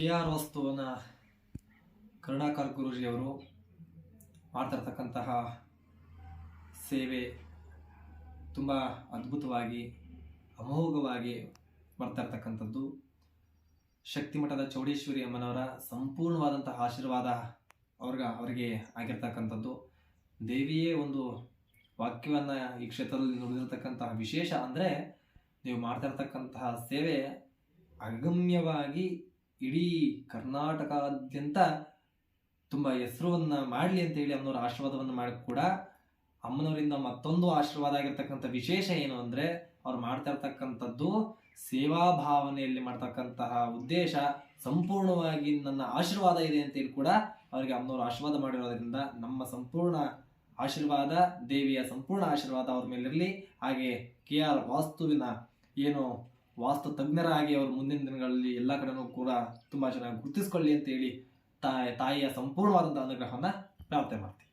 K R ವಾಸ್ತುವನ ಕರುಣಾಕರ್ ಗುರುಜಿಯವರು ಮಾಡ್ತಿರ್ತಕ್ಕಂತಹ ಸೇವೆ ತುಂಬ ಅದ್ಭುತವಾಗಿ, ಅಮೋಘವಾಗಿ ಮಾಡ್ತಾ ಇರ್ತಕ್ಕಂಥದ್ದು ಶಕ್ತಿಮಠದ ಚೌಡೇಶ್ವರಿ ಅಮ್ಮನವರ ಸಂಪೂರ್ಣವಾದಂತಹ ಆಶೀರ್ವಾದ ಅವ್ರಿಗೆ, ಅವರಿಗೆ ಆಗಿರ್ತಕ್ಕಂಥದ್ದು. ದೇವಿಯೇ ಒಂದು ವಾಕ್ಯವನ್ನು ಈ ಕ್ಷೇತ್ರದಲ್ಲಿ ನುಡಿದಿರ್ತಕ್ಕಂತಹ ವಿಶೇಷ ಅಂದರೆ, ನೀವು ಮಾಡ್ತಾ ಇರ್ತಕ್ಕಂತಹ ಸೇವೆ ಅಗಮ್ಯವಾಗಿ ಇಡೀ ಕರ್ನಾಟಕದಾದ್ಯಂತ ತುಂಬ ಹೆಸರುವನ್ನು ಮಾಡಲಿ ಅಂತ ಹೇಳಿ ಅಮ್ಮನವರ ಆಶೀರ್ವಾದವನ್ನು ಮಾಡಿ ಕೂಡ ಅಮ್ಮನವರಿಂದ ಮತ್ತೊಂದು ಆಶೀರ್ವಾದ ಆಗಿರ್ತಕ್ಕಂಥ ವಿಶೇಷ ಏನು ಅಂದರೆ ಅವ್ರು ಮಾಡ್ತಾ ಇರ್ತಕ್ಕಂಥದ್ದು ಸೇವಾ ಭಾವನೆಯಲ್ಲಿ ಮಾಡ್ತಕ್ಕಂತಹ ಉದ್ದೇಶ ಸಂಪೂರ್ಣವಾಗಿ ನನ್ನ ಆಶೀರ್ವಾದ ಇದೆ ಅಂತೇಳಿ ಕೂಡ ಅವರಿಗೆ ಅಮ್ಮನವರು ಆಶೀರ್ವಾದ ಮಾಡಿರೋದ್ರಿಂದ ನಮ್ಮ ಸಂಪೂರ್ಣ ಆಶೀರ್ವಾದ, ದೇವಿಯ ಸಂಪೂರ್ಣ ಆಶೀರ್ವಾದ ಅವ್ರ ಮೇಲಿರಲಿ. ಹಾಗೆ ಕೆ ಆರ್ ವಾಸ್ತುವಿನ ಏನು ವಾಸ್ತು ತಜ್ಞರಾಗಿ ಅವರು ಮುಂದಿನ ದಿನಗಳಲ್ಲಿ ಎಲ್ಲ ಕಡೆನೂ ಕೂಡ ತುಂಬ ಚೆನ್ನಾಗಿ ಗುರುತಿಸ್ಕೊಳ್ಳಿ ಅಂತ ಹೇಳಿ ತಾಯಿಯ ಸಂಪೂರ್ಣವಾದಂಥ ಅನುಗ್ರಹವನ್ನು ಪ್ರಾರ್ಥನೆ ಮಾಡ್ತೀವಿ